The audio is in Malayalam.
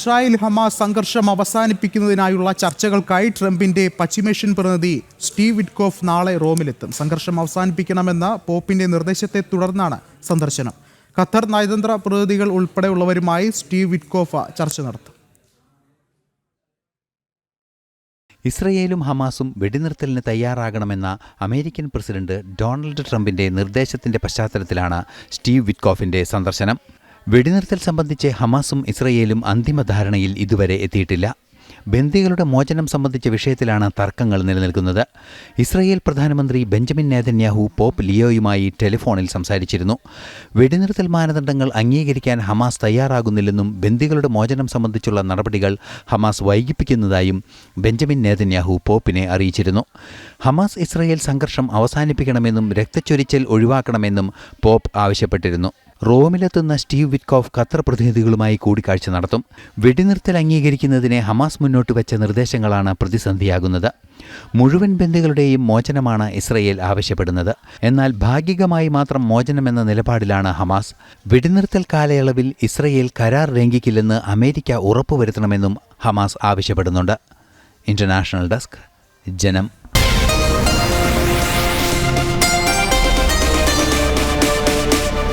ഇസ്രായേൽ ഹമാസ് സംഘർഷം അവസാനിപ്പിക്കുന്നതിനായുള്ള ചർച്ചകൾക്കായി ട്രംപിന്റെ പശ്ചിമേഷ്യൻ പ്രതിനിധി സ്റ്റീവ് വിറ്റ്കോഫ് നാളെ റോമിലെത്തും. സംഘർഷം അവസാനിപ്പിക്കണമെന്ന പോപ്പിന്റെ നിർദ്ദേശത്തെ തുടർന്നാണ് സന്ദർശനം. ഖത്തർ നയതന്ത്ര പ്രതിനിധികൾ ഉൾപ്പെടെയുള്ളവരുമായി സ്റ്റീവ് വിഡ്കോഫ് ചർച്ച നടത്തും. ഇസ്രയേലും ഹമാസും വെടിനിർത്തലിന് തയ്യാറാകണമെന്ന അമേരിക്കൻ പ്രസിഡന്റ് ഡൊണാൾഡ് ട്രംപിന്റെ നിർദ്ദേശത്തിന്റെ പശ്ചാത്തലത്തിലാണ് സ്റ്റീവ് വിറ്റ്കോഫിന്റെ സന്ദർശനം. വെടിനിർത്തൽ സംബന്ധിച്ച് ഹമാസും ഇസ്രയേലും അന്തിമ ധാരണയിൽ ഇതുവരെ എത്തിയിട്ടില്ല. ബന്ദികളുടെ മോചനം സംബന്ധിച്ച വിഷയത്തിലാണ് തർക്കങ്ങൾ നിലനിൽക്കുന്നത്. ഇസ്രയേൽ പ്രധാനമന്ത്രി ബെഞ്ചമിൻ നേതന്യാഹു പോപ്പ് ലിയോയുമായി ടെലിഫോണിൽ സംസാരിച്ചിരുന്നു. വെടിനിർത്തൽ മാനദണ്ഡങ്ങൾ അംഗീകരിക്കാൻ ഹമാസ് തയ്യാറാകുന്നില്ലെന്നും ബന്ദികളുടെ മോചനം സംബന്ധിച്ചുള്ള നടപടികൾ ഹമാസ് വൈകിപ്പിക്കുന്നതായും ബെഞ്ചമിൻ നേതന്യാഹു പോപ്പിനെ അറിയിച്ചിരുന്നു. ഹമാസ് ഇസ്രയേൽ സംഘർഷം അവസാനിപ്പിക്കണമെന്നും രക്തച്ചൊരിച്ചൽ ഒഴിവാക്കണമെന്നും പോപ്പ് ആവശ്യപ്പെട്ടിരുന്നു. റോമിലെത്തുന്ന സ്റ്റീവ് വിറ്റ്കോഫ് ഖത്തർ പ്രതിനിധികളുമായി കൂടിക്കാഴ്ച നടത്തും. വെടിനിർത്തൽ അംഗീകരിക്കുന്നതിനെ ഹമാസ് മുന്നോട്ട് വെച്ച നിർദ്ദേശങ്ങളാണ് പ്രതിസന്ധിയാകുന്നത്. മുഴുവൻ ബന്ദികളുടെയും മോചനമാണ് ഇസ്രയേൽ ആവശ്യപ്പെടുന്നത്. എന്നാൽ ഭാഗികമായി മാത്രം മോചനമെന്ന നിലപാടിലാണ് ഹമാസ്. വെടിനിർത്തൽ കാലയളവിൽ ഇസ്രയേൽ കരാർ ലംഘിക്കില്ലെന്ന് അമേരിക്ക ഉറപ്പുവരുത്തണമെന്നും ഹമാസ് ആവശ്യപ്പെടുന്നുണ്ട്. ഇന്റർനാഷണൽ ഡെസ്ക് ജനം